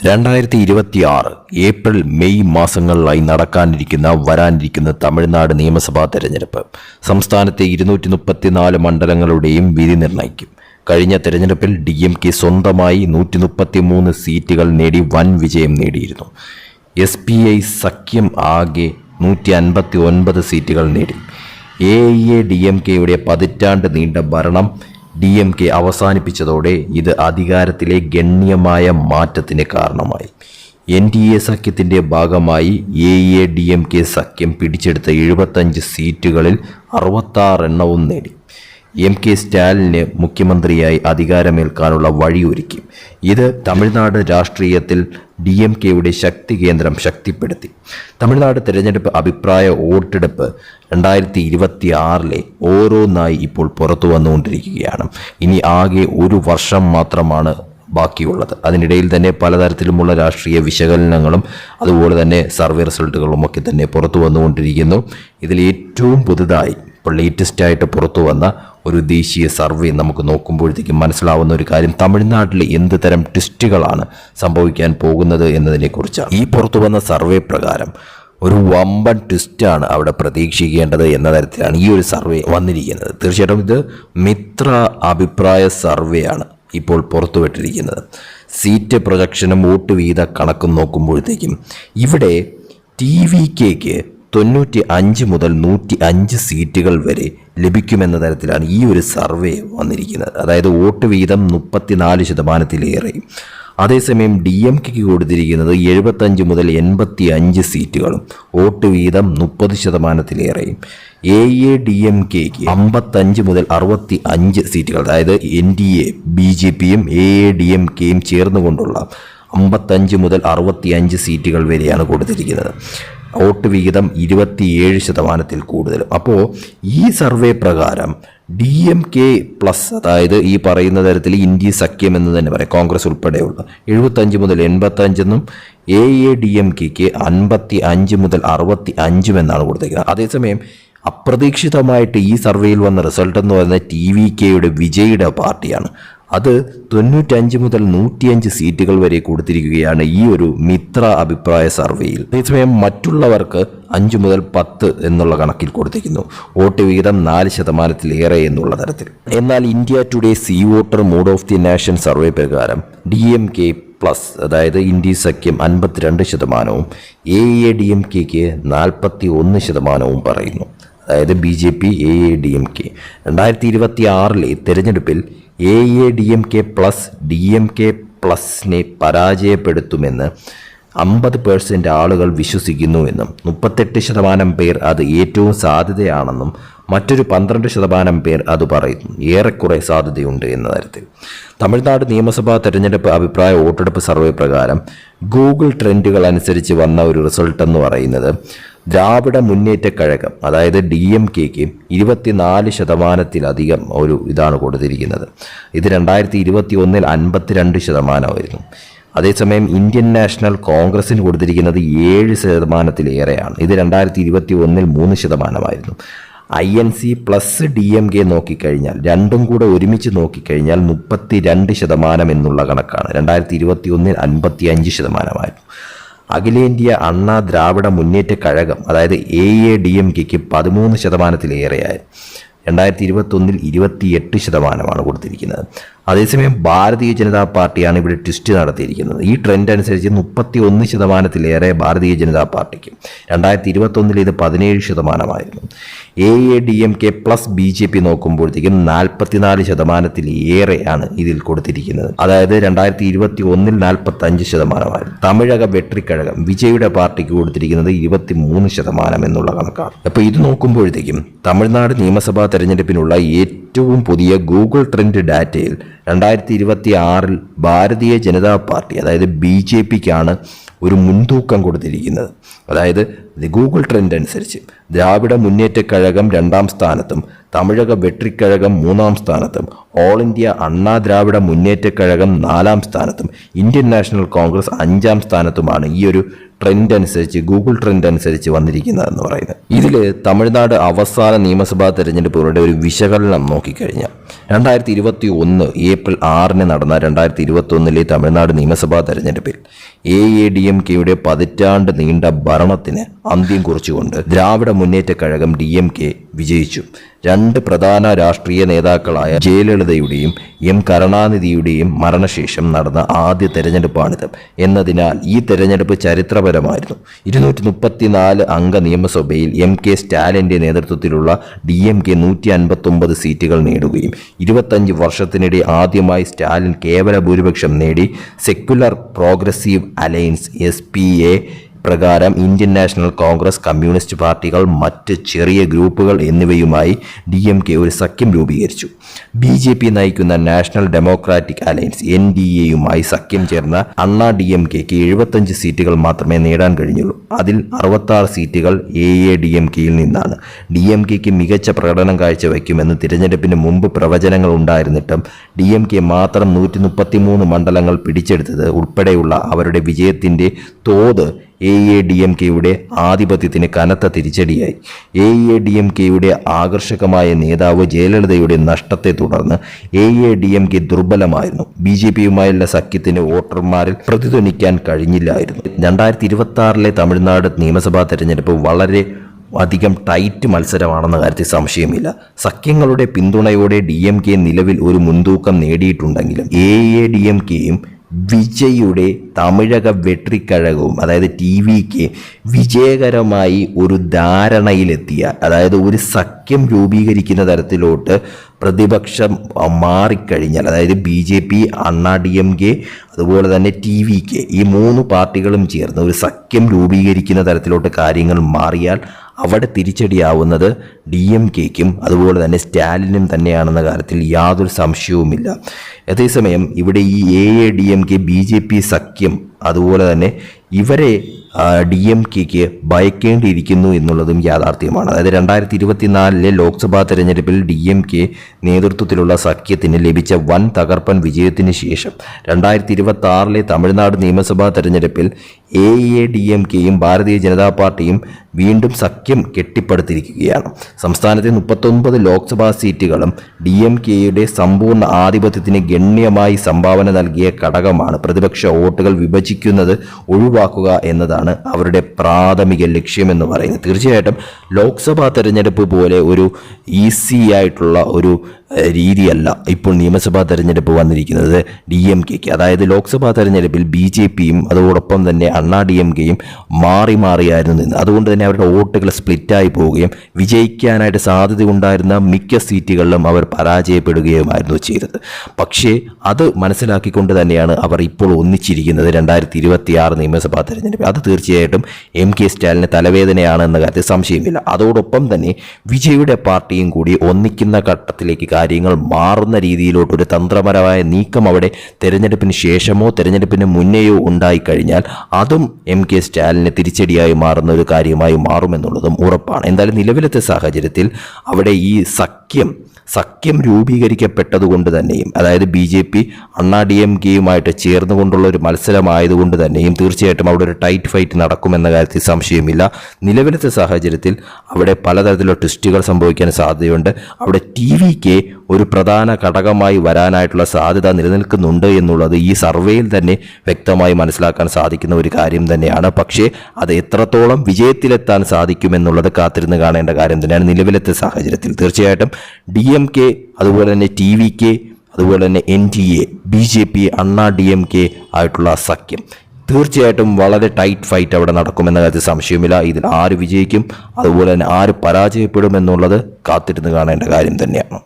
രണ്ടായിരത്തി ഇരുപത്തിയാറ് April May മാസങ്ങളിലായി നടക്കാനിരിക്കുന്ന വരാനിരിക്കുന്ന തമിഴ്നാട് നിയമസഭാ തെരഞ്ഞെടുപ്പ് സംസ്ഥാനത്തെ ഇരുന്നൂറ്റി മുപ്പത്തിനാല് മണ്ഡലങ്ങളുടെയും വിധി നിർണയിക്കും. കഴിഞ്ഞ തെരഞ്ഞെടുപ്പിൽ ഡി എം കെ സ്വന്തമായി നൂറ്റി മുപ്പത്തി മൂന്ന് സീറ്റുകൾ നേടി വൻ വിജയം നേടിയിരുന്നു. എസ് പി ഐ സഖ്യം ആകെ നൂറ്റി അൻപത്തി ഒൻപത് സീറ്റുകൾ നേടി. A I A D M കെയുടെ പതിറ്റാണ്ട് നീണ്ട ഭരണം ഡി എം കെ അവസാനിപ്പിച്ചതോടെ ഇത് അധികാരത്തിലെ ഗണ്യമായ മാറ്റത്തിന് കാരണമായി. എൻ ഡി എ സഖ്യത്തിന്റെ ഭാഗമായി A A D M K സഖ്യം പിടിച്ചെടുത്ത എഴുപത്തഞ്ച് സീറ്റുകളിൽ അറുപത്താറെണ്ണവും നേടി. എം കെ സ്റ്റാലിന് മുഖ്യമന്ത്രിയായി അധികാരമേൽക്കാനുള്ള വഴിയൊരുക്കി. ഇത് തമിഴ്നാട് രാഷ്ട്രീയത്തിൽ ഡി എം കെയുടെ ശക്തി കേന്ദ്രം ശക്തിപ്പെടുത്തി. തമിഴ്നാട് തിരഞ്ഞെടുപ്പ് അഭിപ്രായ വോട്ടെടുപ്പ് രണ്ടായിരത്തി ഇരുപത്തി ആറിലെ ഓരോന്നായി ഇപ്പോൾ പുറത്തു വന്നുകൊണ്ടിരിക്കുകയാണ്. ഇനി ആകെ ഒരു വർഷം മാത്രമാണ് ബാക്കിയുള്ളത്. അതിനിടയിൽ തന്നെ പലതരത്തിലുമുള്ള രാഷ്ട്രീയ വിശകലനങ്ങളും അതുപോലെ തന്നെ സർവേ റിസൾട്ടുകളും ഒക്കെ തന്നെ പുറത്തു വന്നുകൊണ്ടിരിക്കുന്നു. ഇതിൽ ഏറ്റവും പുതുതായി ഇപ്പോൾ ലേറ്റസ്റ്റ് ആയിട്ട് പുറത്തു വന്ന ഒരു ദേശീയ സർവേ നമുക്ക് നോക്കുമ്പോഴത്തേക്കും മനസ്സിലാവുന്ന ഒരു കാര്യം തമിഴ്നാട്ടിൽ എന്ത് തരം ട്വിസ്റ്റുകളാണ് സംഭവിക്കാൻ പോകുന്നത് എന്നതിനെക്കുറിച്ചാണ് ഈ പുറത്തു വന്ന സർവേ പ്രകാരം ഒരു വമ്പൻ ട്വിസ്റ്റാണ് അവിടെ പ്രതീക്ഷിക്കേണ്ടത് എന്ന തരത്തിലാണ് ഈ ഒരു സർവേ വന്നിരിക്കുന്നത്. തീർച്ചയായിട്ടും ഇത് മിത്ര അഭിപ്രായ സർവേ ആണ് ഇപ്പോൾ പുറത്തുവിട്ടിരിക്കുന്നത്. സീറ്റ് പ്രൊജക്ഷനും വോട്ട് വീത കണക്കും നോക്കുമ്പോഴത്തേക്കും ഇവിടെ ടി വി കെക്ക് തൊണ്ണൂറ്റി അഞ്ച് മുതൽ നൂറ്റി അഞ്ച് സീറ്റുകൾ വരെ ലഭിക്കുമെന്ന തരത്തിലാണ് ഈ ഒരു സർവേ വന്നിരിക്കുന്നത്. അതായത് വോട്ട് വീതം മുപ്പത്തിനാല് ശതമാനത്തിലേറെ. അതേസമയം ഡി എം കെക്ക് കൊടുത്തിരിക്കുന്നത് എഴുപത്തഞ്ച് മുതൽ എൺപത്തി അഞ്ച് സീറ്റുകളും വോട്ട് വീതം മുപ്പത് ശതമാനത്തിലേറെയും എ എ ഡി എം കെക്ക് അമ്പത്തഞ്ച് മുതൽ അറുപത്തി അഞ്ച് സീറ്റുകൾ അതായത് N D A B J പിയും എ എ ഡി എം കെയും ചേർന്നുകൊണ്ടുള്ള അമ്പത്തഞ്ച് മുതൽ അറുപത്തി അഞ്ച് സീറ്റുകൾ വരെയാണ് കൊടുത്തിരിക്കുന്നത്. വോട്ട് വിഹിതം ഇരുപത്തിയേഴ് ശതമാനത്തിൽ കൂടുതലും. അപ്പോൾ ഈ സർവേ പ്രകാരം ഡി എം കെ പ്ലസ് അതായത് ഈ പറയുന്ന തരത്തിൽ ഇന്ത്യ സഖ്യം എന്ന് തന്നെ പറയാം കോൺഗ്രസ് ഉൾപ്പെടെയുള്ള എഴുപത്തഞ്ച് മുതൽ എൺപത്തഞ്ചെന്നും എ എ ഡി എം കെക്ക് അൻപത്തി അഞ്ച് മുതൽ അറുപത്തി അഞ്ചും എന്നാണ് കൊടുത്തേക്കുന്നത്. അതേസമയം അപ്രതീക്ഷിതമായിട്ട് ഈ സർവേയിൽ വന്ന റിസൾട്ട് എന്ന് പറയുന്നത് ടി വി കെയുടെ വിജയുടെ പാർട്ടിയാണ്. അത് തൊണ്ണൂറ്റഞ്ച് മുതൽ നൂറ്റിയഞ്ച് സീറ്റുകൾ വരെ കൊടുത്തിരിക്കുകയാണ് ഈ ഒരു മിത്ര അഭിപ്രായ സർവേയിൽ. അതേസമയം മറ്റുള്ളവർക്ക് അഞ്ച് മുതൽ പത്ത് എന്നുള്ള കണക്കിൽ കൊടുത്തിരിക്കുന്നു. വോട്ട് വിഹിതം നാല് ശതമാനത്തിലേറെ എന്നുള്ള തരത്തിൽ. എന്നാൽ India today C voter mood of the nation survey പ്രകാരം ഡി എം കെ പ്ലസ് അതായത് ഇന്ത്യ സഖ്യം അൻപത്തിരണ്ട് ശതമാനവും എ എ ഡി എം കെക്ക് നാൽപ്പത്തി ഒന്ന് ശതമാനവും പറയുന്നു. അതായത് B J P A A D M K. രണ്ടായിരത്തി ഇരുപത്തി ആറിലെ തെരഞ്ഞെടുപ്പിൽ A A D M K plus D M K പ്ലസിനെ പരാജയപ്പെടുത്തുമെന്ന് അമ്പത് പേഴ്സന്റ് ആളുകൾ വിശ്വസിക്കുന്നുവെന്നും മുപ്പത്തെട്ട് ശതമാനം പേർ അത് ഏറ്റവും സാധ്യതയാണെന്നും മറ്റൊരു പന്ത്രണ്ട് ശതമാനം പേർ അത് പറയുന്നു. ഏറെക്കുറെ സാധ്യതയുണ്ട് എന്ന തരത്തിൽ. തമിഴ്നാട് നിയമസഭാ തെരഞ്ഞെടുപ്പ് അഭിപ്രായ വോട്ടെടുപ്പ് സർവേ പ്രകാരം ഗൂഗിൾ ട്രെൻഡുകൾ അനുസരിച്ച് വന്ന ഒരു റിസൾട്ട് എന്ന് പറയുന്നത് ദ്രാവിഡ മുന്നേറ്റ കഴകം അതായത് ഡി എം കെക്ക് ഇരുപത്തിനാല് ശതമാനത്തിലധികം ഒരു ഇതാണ് കൊടുത്തിരിക്കുന്നത്. ഇത് രണ്ടായിരത്തി ഇരുപത്തി ഒന്നിൽ അൻപത്തിരണ്ട് ശതമാനമായിരുന്നു. അതേസമയം ഇന്ത്യൻ നാഷണൽ കോൺഗ്രസിന് കൊടുത്തിരിക്കുന്നത് ഏഴ് ശതമാനത്തിലേറെയാണ്. ഇത് രണ്ടായിരത്തി ഇരുപത്തി ഒന്നിൽ മൂന്ന് ശതമാനമായിരുന്നു. I N C plus D M K നോക്കിക്കഴിഞ്ഞാൽ രണ്ടും കൂടെ ഒരുമിച്ച് നോക്കിക്കഴിഞ്ഞാൽ മുപ്പത്തി രണ്ട് ശതമാനം എന്നുള്ള കണക്കാണ്. രണ്ടായിരത്തി ഇരുപത്തി ഒന്നിൽ അൻപത്തി അഞ്ച് ശതമാനമായിരുന്നു. അഖിലേന്ത്യ അണ്ണാ ദ്രാവിഡ മുന്നേറ്റ കഴകം അതായത് എ എ ഡി എം കെക്ക് പതിമൂന്ന് ശതമാനത്തിലേറെയായി. രണ്ടായിരത്തി ഇരുപത്തൊന്നിൽ ഇരുപത്തിയെട്ട് ശതമാനമാണ് കൊടുത്തിരിക്കുന്നത്. അതേസമയം ഭാരതീയ ജനതാ പാർട്ടിയാണ് ഇവിടെ ട്വിസ്റ്റ് നടത്തിയിരിക്കുന്നത്. ഈ ട്രെൻഡ് അനുസരിച്ച് മുപ്പത്തി ഒന്ന് ശതമാനത്തിലേറെ ഭാരതീയ ജനതാ പാർട്ടിക്ക് രണ്ടായിരത്തി ഇരുപത്തൊന്നിൽ ഇത് പതിനേഴ് ശതമാനമായിരുന്നു. A A D M K plus B J P നോക്കുമ്പോഴത്തേക്കും നാൽപ്പത്തിനാല് ശതമാനത്തിലേറെയാണ് ഇതിൽ കൊടുത്തിരിക്കുന്നത്. അതായത് രണ്ടായിരത്തി ഇരുപത്തി ഒന്നിൽ നാൽപ്പത്തി അഞ്ച് ശതമാനമായിരുന്നു. തമിഴക വെട്രിക്കഴകം വിജയുടെ പാർട്ടിക്ക് കൊടുത്തിരിക്കുന്നത് ഇരുപത്തി മൂന്ന് ശതമാനം എന്നുള്ള കണക്കാണ്. അപ്പോൾ ഇത് നോക്കുമ്പോഴത്തേക്കും തമിഴ്നാട് നിയമസഭാ തെരഞ്ഞെടുപ്പിനുള്ള ഏറ്റവും പുതിയ ഗൂഗിൾ ട്രെൻഡ് ഡാറ്റയിൽ രണ്ടായിരത്തി ഇരുപത്തി ആറിൽ ഭാരതീയ ജനതാ പാർട്ടി അതായത് ബി ജെ പിക്കാണ് ഒരു മുൻതൂക്കം കൊടുത്തിരിക്കുന്നത്. അതായത് ഗൂഗിൾ ട്രെൻഡ് അനുസരിച്ച് ദ്രാവിഡ മുന്നേറ്റ കഴകം രണ്ടാം സ്ഥാനത്തും തമിഴക വെട്രിക്കഴകം മൂന്നാം സ്ഥാനത്തും ഓൾ ഇന്ത്യ അണ്ണാ ദ്രാവിഡ മുന്നേറ്റ കഴകം നാലാം സ്ഥാനത്തും ഇന്ത്യൻ നാഷണൽ കോൺഗ്രസ് അഞ്ചാം സ്ഥാനത്തുമാണ് ഈ ഒരു ട്രെൻഡ് അനുസരിച്ച് ഗൂഗിൾ ട്രെൻഡ് അനുസരിച്ച് വന്നിരിക്കുന്നതെന്ന് പറയുന്നത്. ഇതിൽ തമിഴ്നാട് അവസാന നിയമസഭാ തെരഞ്ഞെടുപ്പുകളുടെ ഒരു വിശകലനം നോക്കിക്കഴിഞ്ഞാൽ രണ്ടായിരത്തി ഇരുപത്തി ഒന്ന് ഏപ്രിൽ ആറിന് നടന്ന രണ്ടായിരത്തി ഇരുപത്തി ഒന്നിലെ തമിഴ്നാട് നിയമസഭാ തെരഞ്ഞെടുപ്പിൽ എ എ ഡി എം കെയുടെ പതിറ്റാണ്ട് നീണ്ട ഭരണത്തിന് അന്ത്യം കുറിച്ചുകൊണ്ട് ദ്രാവിഡ Munnetra Kazhagam D M K വിജയിച്ചു. രണ്ട് പ്രധാന രാഷ്ട്രീയ നേതാക്കളായ ജയലളിതയുടെയും എം കരുണാനിധിയുടെയും മരണശേഷം നടന്ന ആദ്യ തെരഞ്ഞെടുപ്പാണിത്. എന്നതിനാൽ ഈ തെരഞ്ഞെടുപ്പ് ചരിത്രപരമായിരുന്നു. ഇരുന്നൂറ്റി മുപ്പത്തിനാല് അംഗ നിയമസഭയിൽ എം കെ സ്റ്റാലിന്റെ നേതൃത്വത്തിലുള്ള ഡി എം കെ നൂറ്റി അൻപത്തൊമ്പത് സീറ്റുകൾ നേടുകയും ഇരുപത്തഞ്ച് വർഷത്തിനിടെ ആദ്യമായി സ്റ്റാലിൻ കേവല ഭൂരിപക്ഷം നേടി secular progressive alliance S P A പ്രകാരം ഇന്ത്യൻ നാഷണൽ കോൺഗ്രസ് കമ്മ്യൂണിസ്റ്റ് പാർട്ടികൾ മറ്റ് ചെറിയ ഗ്രൂപ്പുകൾ എന്നിവയുമായി ഡി എം കെ ഒരു സഖ്യം രൂപീകരിച്ചു. ബി ജെ പി നയിക്കുന്ന national democratic alliance N D എയുമായി സഖ്യം ചേർന്ന അണ്ണാ ഡി എം കെക്ക് എഴുപത്തഞ്ച് സീറ്റുകൾ മാത്രമേ നേടാൻ കഴിഞ്ഞുള്ളൂ. അതിൽ അറുപത്താറ് സീറ്റുകൾ എ എ ഡി എം കെയിൽ നിന്നാണ്. ഡി എം കെക്ക് മികച്ച പ്രകടനം കാഴ്ചവെക്കുമെന്ന് തിരഞ്ഞെടുപ്പിന് മുമ്പ് പ്രവചനങ്ങൾ ഉണ്ടായിരുന്നിട്ടും ഡി എം കെ മാത്രം നൂറ്റി മണ്ഡലങ്ങൾ പിടിച്ചെടുത്തത് ഉൾപ്പെടെയുള്ള അവരുടെ വിജയത്തിന്റെ തോത് എ എ ഡി എം കെയുടെ ആധിപത്യത്തിന് കനത്ത തിരിച്ചടിയായി. എ എ ഡി എം കെയുടെ ആകർഷകമായ നേതാവ് ജയലളിതയുടെ നഷ്ടത്തെ തുടർന്ന് A A D M K ദുർബലമായിരുന്നു. B J പിയുമായുള്ള സഖ്യത്തിന് വോട്ടർമാരിൽ പ്രതിധ്വനിക്കാൻ കഴിഞ്ഞില്ലായിരുന്നു. രണ്ടായിരത്തി ഇരുപത്തി ആറിലെ തമിഴ്നാട് നിയമസഭാ തെരഞ്ഞെടുപ്പ് വളരെ അധികം ടൈറ്റ് മത്സരമാണെന്ന കാര്യത്തിൽ സംശയമില്ല. സഖ്യങ്ങളുടെ പിന്തുണയോടെ ഡി എം കെ നിലവിൽ ഒരു മുൻതൂക്കം നേടിയിട്ടുണ്ടെങ്കിലും എ എ ഡി എം കെയും വിജയുടെ തമിഴക വെട്രിക്കഴകവും അതായത് ടി വിക്ക് വിജയകരമായി ഒരു ധാരണയിലെത്തിയ അതായത് ഒരു സഖ്യം രൂപീകരിക്കുന്ന തരത്തിലോട്ട് പ്രതിപക്ഷം മാറിക്കഴിഞ്ഞാൽ അതായത് B J P Anna D M K അതുപോലെ തന്നെ ടി വി കെ ഈ മൂന്ന് പാർട്ടികളും ചേർന്ന് ഒരു സഖ്യം രൂപീകരിക്കുന്ന തരത്തിലോട്ട് കാര്യങ്ങൾ മാറിയാൽ അവിടെ തിരിച്ചടിയാവുന്നത് ഡി എം കെക്കും അതുപോലെ തന്നെ സ്റ്റാലിനും തന്നെയാണെന്ന കാര്യത്തിൽ യാതൊരു സംശയവുമില്ല. അതേസമയം ഇവിടെ ഈ A A D M K B J P സഖ്യം അതുപോലെ തന്നെ ഇവരെ ഡി എം കെക്ക് ഭയക്കേണ്ടിയിരിക്കുന്നു എന്നുള്ളതും യാഥാർത്ഥ്യമാണ്. അതായത് രണ്ടായിരത്തി ഇരുപത്തിനാലിലെ ലോക്സഭാ തെരഞ്ഞെടുപ്പിൽ ഡി എം കെ നേതൃത്വത്തിലുള്ള സഖ്യത്തിന് ലഭിച്ച വൻ തകർപ്പൻ വിജയത്തിന് ശേഷം രണ്ടായിരത്തി ഇരുപത്തി ആറിലെ തമിഴ്നാട് നിയമസഭാ തെരഞ്ഞെടുപ്പിൽ എ എ ഡി എം കെയും ഭാരതീയ ജനതാ പാർട്ടിയും വീണ്ടും സഖ്യം കെട്ടിപ്പടുത്തിരിക്കുകയാണ്. സംസ്ഥാനത്തെ മുപ്പത്തൊൻപത് ലോക്സഭാ സീറ്റുകളും ഡി എം കെയുടെ സമ്പൂർണ ആധിപത്യത്തിന് ഗണ്യമായി സംഭാവന നൽകിയ ഘടകമാണ് പ്രതിപക്ഷ വോട്ടുകൾ വിഭജിക്കുന്നത് ഒഴിവാക്കുക എന്നതാണ് അവരുടെ പ്രാഥമിക ലക്ഷ്യമെന്ന് പറയുന്നത്. തീർച്ചയായിട്ടും ലോക്സഭാ തെരഞ്ഞെടുപ്പ് പോലെ ഒരു ഈസി ആയിട്ടുള്ള ഒരു രീതിയല്ല ഇപ്പോൾ നിയമസഭാ തെരഞ്ഞെടുപ്പ് വന്നിരിക്കുന്നത് ഡി എം കെക്ക്. അതായത് ലോക്സഭാ തെരഞ്ഞെടുപ്പിൽ ബി ജെ പിയും അതോടൊപ്പം തന്നെ അണ്ണാ ഡി എം കെയും മാറി മാറിയായിരുന്നു നിന്ന്. അതുകൊണ്ട് തന്നെ അവരുടെ വോട്ടുകൾ സ്പ്ലിറ്റായി പോവുകയും വിജയിക്കാനായിട്ട് സാധ്യത ഉണ്ടായിരുന്ന മിക്ക സീറ്റുകളിലും അവർ പരാജയപ്പെടുകയുമായിരുന്നു ചെയ്തത്. പക്ഷേ അത് മനസ്സിലാക്കിക്കൊണ്ട് തന്നെയാണ് അവർ ഇപ്പോൾ ഒന്നിച്ചിരിക്കുന്നത് രണ്ടായിരത്തി ഇരുപത്തി ആറ് നിയമസഭാ തെരഞ്ഞെടുപ്പ് അത് തീർച്ചയായിട്ടും എം കെ സ്റ്റാലിന് തലവേദനയാണ് എന്ന കാര്യത്തിൽ സംശയമില്ല. അതോടൊപ്പം തന്നെ വിജയുടെ പാർട്ടിയും കൂടി ഒന്നിക്കുന്ന ഘട്ടത്തിലേക്ക് കാര്യങ്ങൾ മാറുന്ന രീതിയിലോട്ട് ഒരു തന്ത്രപരമായ നീക്കം അവിടെ തെരഞ്ഞെടുപ്പിന് ശേഷമോ തെരഞ്ഞെടുപ്പിന് മുന്നേയോ ഉണ്ടായിക്കഴിഞ്ഞാൽ അതും എം കെ സ്റ്റാലിന് തിരിച്ചടിയായി മാറുന്ന ഒരു കാര്യമായി മാറുമെന്നുള്ളതും ഉറപ്പാണ്. എന്തായാലും നിലവിലത്തെ സാഹചര്യത്തിൽ അവിടെ ഈ സഖ്യം സഖ്യം സഖ്യം രൂപീകരിക്കപ്പെട്ടതുകൊണ്ട് തന്നെയും അതായത് B J P Anna D M കെയുമായിട്ട് ചേർന്നുകൊണ്ടുള്ള ഒരു മത്സരമായതുകൊണ്ട് തന്നെയും തീർച്ചയായിട്ടും അവിടെ ഒരു ടൈറ്റ് ഫൈറ്റ് നടക്കുമെന്ന കാര്യത്തിൽ സംശയമില്ല. നിലവിലത്തെ സാഹചര്യത്തിൽ അവിടെ പലതരത്തിലുള്ള ട്വിസ്റ്റുകൾ സംഭവിക്കാൻ സാധ്യതയുണ്ട്. അവിടെ ടി വിക്ക് ഒരു പ്രധാന ഘടകമായി വരാനായിട്ടുള്ള സാധ്യത നിലനിൽക്കുന്നുണ്ട് എന്നുള്ളത് ഈ സർവേയിൽ തന്നെ വ്യക്തമായി മനസ്സിലാക്കാൻ സാധിക്കുന്ന ഒരു കാര്യം തന്നെയാണ്. പക്ഷേ അത് എത്രത്തോളം വിജയത്തിലെത്താൻ സാധിക്കുമെന്നുള്ളത് കാത്തിരുന്ന് കാണേണ്ട കാര്യം തന്നെയാണ് നിലവിലത്തെ സാഹചര്യത്തിൽ. തീർച്ചയായിട്ടും ഡി എം കെ അതുപോലെ തന്നെ ടി വി കെ അതുപോലെ തന്നെ N D A B J P Anna D M K ആയിട്ടുള്ള സഖ്യം. തീർച്ചയായിട്ടും വളരെ ടൈറ്റ് ഫൈറ്റ് അവിടെ നടക്കുമെന്ന കാര്യത്തിൽ സംശയമില്ല ഇതിൽ ആര് വിജയിക്കും അതുപോലെ തന്നെ ആര് പരാജയപ്പെടും എന്നുള്ളത് കാത്തിരുന്ന് കാണേണ്ട കാര്യം തന്നെയാണ്.